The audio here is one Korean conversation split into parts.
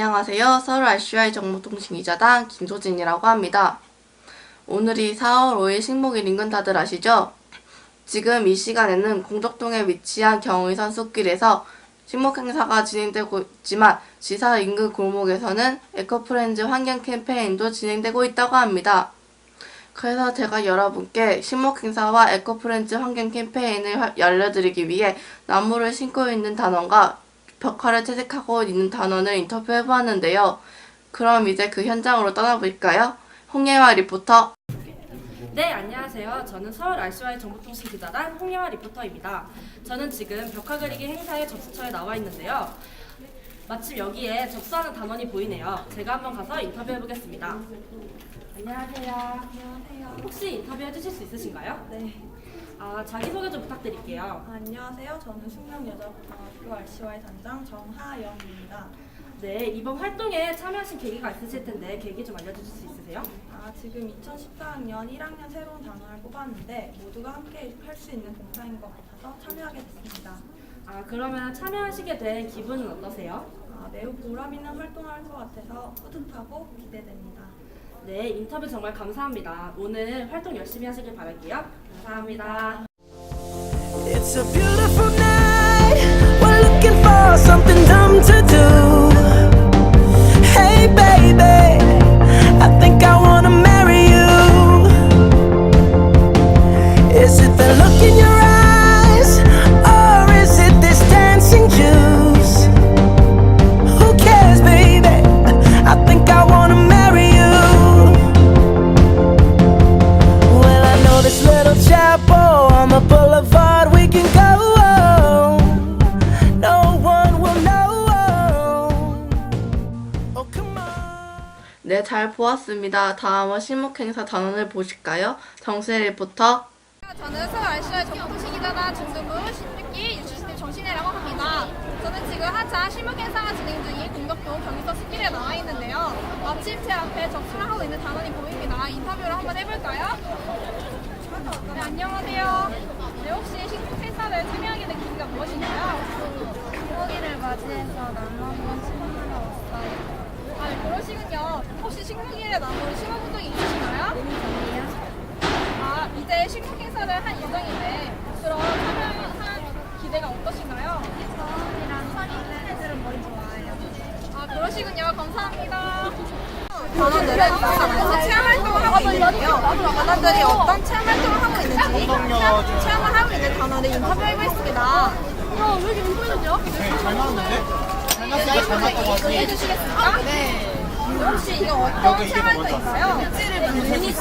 안녕하세요. 서울 RCY 정보통신기자단 김소진이라고 합니다. 오늘이 4월 5일 식목일인 건 다들 아시죠? 지금 이 시간에는 공덕동에 위치한 경의선 숲길에서 식목 행사가 진행되고 있지만 지사 인근 골목에서는 에코프렌즈 환경 캠페인도 진행되고 있다고 합니다. 그래서 제가 여러분께 식목 행사와 에코프렌즈 환경 캠페인을 화- 알려드리기 위해 나무를 심고 있는 단원과 벽화를 채색하고 있는 단원을 인터뷰해 보았는데요. 그럼 이제 그 현장으로 떠나볼까요? 홍예화 리포터. 네, 안녕하세요. 저는 서울 RCY 정보통신 기자단 홍예화 리포터입니다. 저는 지금 벽화 그리기 행사의 접수처에 나와 있는데요. 마침 여기에 접수하는 단원이 보이네요. 제가 한번 가서 인터뷰해 보겠습니다. 안녕하세요. 안녕하세요. 혹시 인터뷰해 주실 수 있으신가요? 네. 아, 자기소개 좀 부탁드릴게요. 안녕하세요. 저는 숙명여자고등학교 RCY 단장 정하영입니다. 네, 이번 활동에 참여하신 계기가 있으실 텐데 계기 좀 알려주실 수 있으세요? 아, 지금 2014학년 1학년 새로운 단원을 뽑았는데 모두가 함께 할 수 있는 봉사인 것 같아서 참여하게 됐습니다. 아, 그러면 참여하시게 된 기분은 어떠세요? 아, 매우 보람 있는 활동을 할 것 같아서 뿌듯하고 기대됩니다. 네, 인터뷰 정말 감사합니다. 오늘 활동 열심히 하시길 바랄게요. 감사합니다. It's a beautiful night. We're looking for something 네, 잘 보았습니다. 다음은 실목행사 단원을 보실까요? 정순혜 리포터. 저는 서울 RCY 정보통신기자단 중등부 16기 유치시대 정신혜라고 합니다. 저는 지금 한창 실무 행사가 진행 중인 공덕동 경기서 숲길에 나와 있는데요. 마침 제 앞에 접수를 하고 있는 단원이 보입니다. 인터뷰를 한번 해볼까요? 네, 안녕하세요. 네, 혹시 식품 행사를 참여하게 된 계기가 무엇인가요? 식목일을 맞이해서 한번 심어보러 왔어요. 아, 네, 그러시군요. 혹시 식목일에 나무를 심어본 적이 있으신가요? 아니요. 아, 이제 식목 행사를 한 예정인데 그럼 참여한 기대가 어떠신가요? 아, 그러시군요. 감사합니다. 단원들은 체험 활동을 하고 있는데요. 단원들이 어떤 체험 활동을 하고 있는지 체험, 체험을 하고 있는 단원을 인터뷰해보겠습니다. 어, 왜 이렇게? 잘 나왔는데? 잘 나왔는데 잘 나왔다고 해주시겠습니까? 네. 혹시 이거 어떤 체험 활동인가요? 배지를 만드는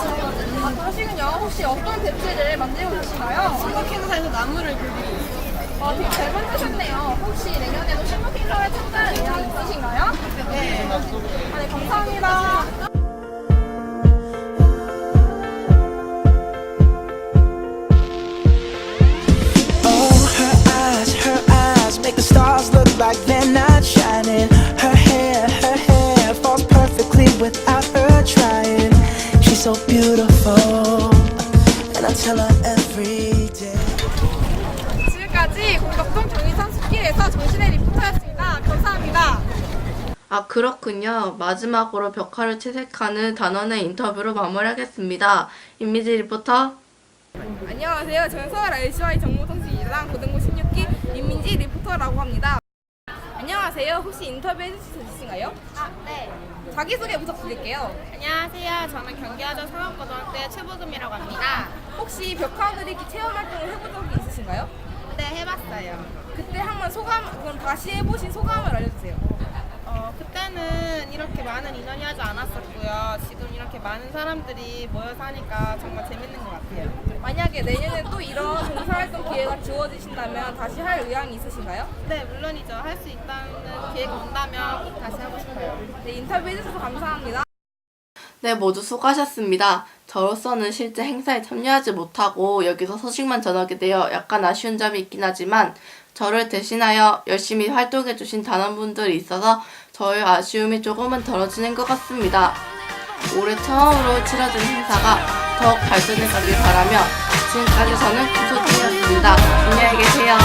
아, 그러시군요. 혹시 어떤 배지를 만들고 계신가요? 신곡 행사에서 나무를 그리고 있어요. 아, 되게 잘 만드셨네요. 혹시 내년에도 신곡 행사에 참가할 의향 있으신가요? 네. 아, 네, 감사합니다. 지금까지 공덕동 정의선 숲길에서 정신의 리포터였습니다. 감사합니다. 아, 그렇군요. 마지막으로 벽화를 채색하는 단원의 인터뷰로 마무리하겠습니다. 이미지 리포터. 안녕하세요. 저는 서울 RCY 정보통신기자단 고등부 16기 윤민지 리포터라고 합니다. 안녕하세요. 혹시 인터뷰 해 주실 수 있으신가요? 아, 네. 자기소개 부탁드릴게요. 안녕하세요. 저는 경기하전 상업고등학교의 최보금이라고 합니다. 혹시 벽화 그리기 체험 활동을 해본 적이 있으신가요? 네, 해봤어요. 그때 한번 소감, 그럼 다시 해보신 소감을 알려주세요. 어, 그때는 이렇게 많은 인원이 하지 않았었고요. 지금 이렇게 많은 사람들이 모여서 하니까 정말 재밌는 것 같아요. 만약에 내년에 또 이런 봉사활동 기회가 주어지신다면 다시 할 의향이 있으신가요? 네, 물론이죠. 할 수 있다는 기회가 온다면 꼭 다시 하고 싶어요. 네, 인터뷰 해주셔서 감사합니다. 네, 모두 수고하셨습니다. 저로서는 실제 행사에 참여하지 못하고 여기서 소식만 전하게 되어 약간 아쉬운 점이 있긴 하지만 저를 대신하여 열심히 활동해주신 단원분들이 있어서 저의 아쉬움이 조금은 덜어지는 것 같습니다. 올해 처음으로 치러진 행사가 더욱 발전해 가길 바라며 지금까지 저는 김소진이었습니다. 안녕히 계세요.